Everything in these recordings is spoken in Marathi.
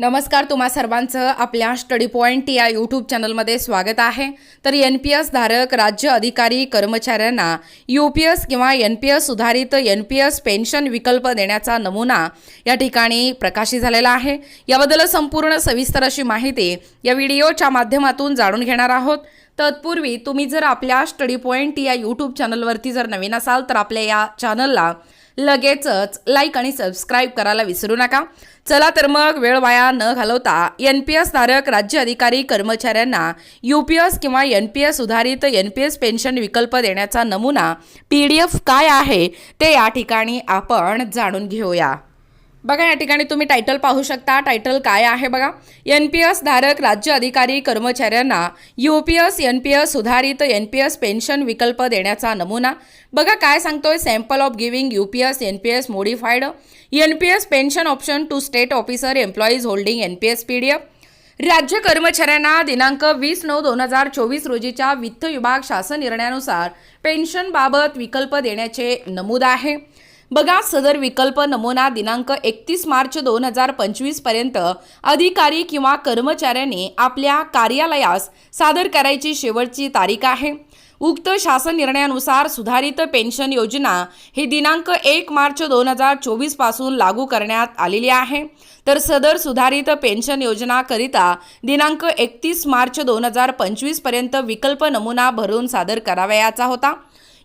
नमस्कार तुम्हा सर्वांचं आपल्या स्टडी पॉईंट या यूट्यूब चॅनलमध्ये स्वागत आहे. तर एन पी एस धारक राज्य अधिकारी कर्मचाऱ्यांना यू पी एस किंवा एन पी एस सुधारित एन पी एस पेन्शन विकल्प देण्याचा नमुना या ठिकाणी प्रकाशित झालेला आहे. याबद्दल संपूर्ण सविस्तर अशी माहिती या व्हिडिओच्या माध्यमातून जाणून घेणार आहोत. तत्पूर्वी तुम्ही जर आपल्या स्टडी पॉईंट या यूट्यूब चॅनलवरती जर नवीन असाल तर आपल्या या चॅनलला लगेचच लाईक आणि सबस्क्राईब करायला विसरू नका. चला तर मग वेळ वाया न घालवता एन पी एस धारक राज्य अधिकारी कर्मचाऱ्यांना यू पी एस किंवा एन पी एस सुधारित एन पी एस पेन्शन विकल्प देण्याचा नमुना पी डी एफ काय आहे ते या ठिकाणी आपण जाणून घेऊया. बघा या ठिकाणी तुम्ही टायटल पाहू शकता. टायटल काय आहे बघा? एन पी एस धारक राज्य अधिकारी कर्मचाऱ्यांना U P S N P S सुधारित एन पी एस पेन्शन विकल्प देण्याचा नमुना. बघा काय सांगतोय? Sample of giving U P S N P S modified N P S pension option to state officer employees holding N P S P D F राज्य कर्मचाऱ्यांना दिनांक वीस नऊ दोन हजार चोवीस रोजीच्या वित्त विभाग शासन निर्णयानुसार पेन्शनबाबत विकल्प देण्याचे नमूद आहे. बघा सदर विकल्प नमुना दिनांक एकतीस मार्च दोन हजार पंचवीसपर्यंत अधिकारी किंवा कर्मचाऱ्यांनी आपल्या कार्यालयास सादर करायची शेवटची तारीख आहे. उक्त शासन निर्णयानुसार सुधारित पेन्शन योजना ही दिनांक एक मार्च दोन हजार चोवीसपासून लागू करण्यात आलेली आहे. तर सदर सुधारित पेन्शन योजनाकरिता दिनांक एकतीस मार्च दोन हजार पंचवीसपर्यंत विकल्प नमुना भरून सादर करावयाचा होता.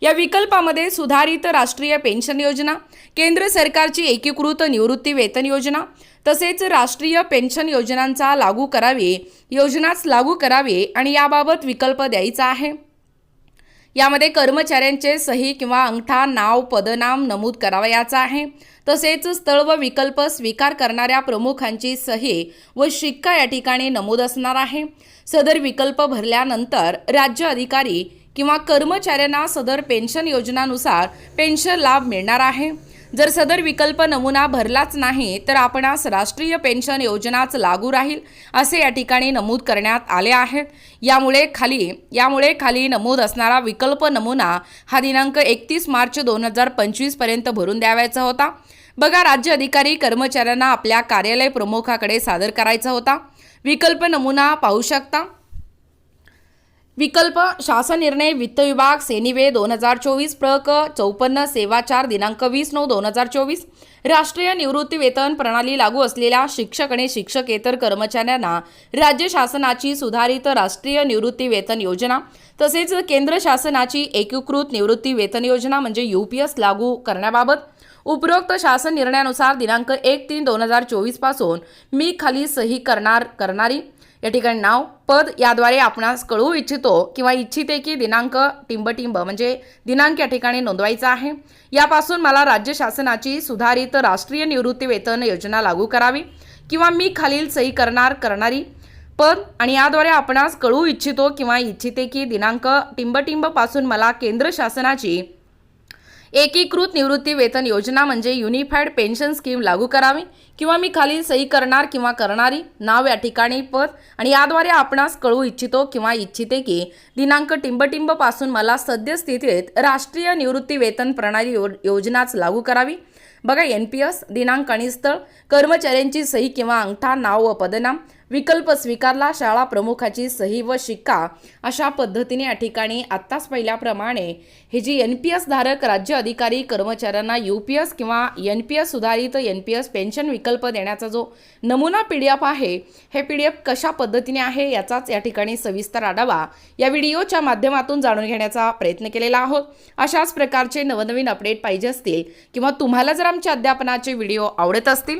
या विकल्पामध्ये सुधारित राष्ट्रीय पेन्शन योजना केंद्र सरकारची एकीकृत निवृत्ती वेतन योजना तसेच राष्ट्रीय पेन्शन योजनांचा लागू करावे योजनाच लागू करावे आणि याबाबत विकल्प द्यायचा आहे. यामध्ये कर्मचाऱ्यांचे सही किंवा अंगठा नाव पदनाम नमूद करावयाचा आहे. तसेच स्थळ व विकल्प स्वीकार करणाऱ्या प्रमुखांची सही व शिक्का या ठिकाणी नमूद असणार आहे. सदर विकल्प भरल्यानंतर राज्य अधिकारी किंवा कर्मचाऱ्यांना सदर पेन्शन योजनानुसार पेन्शन लाभ मिळणार आहे. जर सदर विकल्प नमुना भरलाच नाही तर आपणास राष्ट्रीय पेन्शन योजनाच लागू राहील असे या ठिकाणी नमूद करण्यात आले आहे. यामुळे खाली यामुळे खाली नमूद असणारा विकल्प नमुना हा दिनांक एकतीस मार्च दोन हजार पंचवीसपर्यंत भरून द्यावायचा होता. बघा राज्य अधिकारी कर्मचाऱ्यांना आपल्या कार्यालय प्रमुखाकडे सादर करायचा होता. विकल्प नमुना पाहू शकता. विकल्प शासन निर्णय वित्त विभाग सेनिवे दोन हजार चोवीस प्रक चौपन्न सेवा चार दिनांक वीस नऊ दोन हजार चोवीस. राष्ट्रीय निवृत्ती वेतन प्रणाली लागू असलेल्या शिक्षक आणि शिक्षकेतर कर्मचाऱ्यांना राज्य शासनाची सुधारित राष्ट्रीय निवृत्ती वेतन योजना तसेच केंद्र शासनाची एकीकृत निवृत्ती वेतन योजना म्हणजे यू पी एस लागू करण्याबाबत उपरोक्त शासन निर्णयानुसार दिनांक एक तीन दोन हजार चोवीसपासून मी खाली सही करणार करणारी. या ठिकाणी नाव पद याद्वारे आपणास कळवू इच्छितो किंवा इच्छिते की दिनांक टिंबटिंब म्हणजे दिनांक या ठिकाणी नोंदवायचा आहे. यापासून मला राज्य शासनाची सुधारित राष्ट्रीय निवृत्ती वेतन योजना लागू करावी किंवा मी खालील सही करणार करणारी. पद आणि याद्वारे आपणास कळवू इच्छितो किंवा इच्छिते की दिनांक टिंबटिंबपासून मला केंद्र शासनाची एकीकृत निवृत्ती वेतन योजना म्हणजे युनिफाईड पेन्शन स्कीम लागू करावी किंवा मी खालील सही करणार किंवा करणारी नाव या ठिकाणी पद आणि याद्वारे आपणास कळू इच्छितो किंवा इच्छिते की दिनांक टिंबटिंबपासून मला सद्यस्थितीत राष्ट्रीय निवृत्ती वेतन प्रणाली यो योजनाच लागू करावी. बघा एन पी एस दिनांक आणि स्थळ कर्मचाऱ्यांची सही किंवा अंगठा नाव व पदनाम विकल्प स्वीकारला शाळा प्रमुखाची सही व शिक्का. अशा पद्धतीने या ठिकाणी आत्ताच पहिल्याप्रमाणे हे जी एन पी एस धारक राज्य अधिकारी कर्मचाऱ्यांना यू पी एस किंवा एन पी एस सुधारित एन पी एस पेन्शन विकल्प देण्याचा जो नमुना पी डी एफ आहे हे पी डी एफ कशा पद्धतीने आहे याचाच या ठिकाणी सविस्तर आढावा या व्हिडिओच्या माध्यमातून जाणून घेण्याचा प्रयत्न केलेला आहोत. अशाच प्रकारचे नवनवीन अपडेट पाहिजे असतील किंवा तुम्हाला जर आमच्या अध्यापनाचे व्हिडिओ आवडत असतील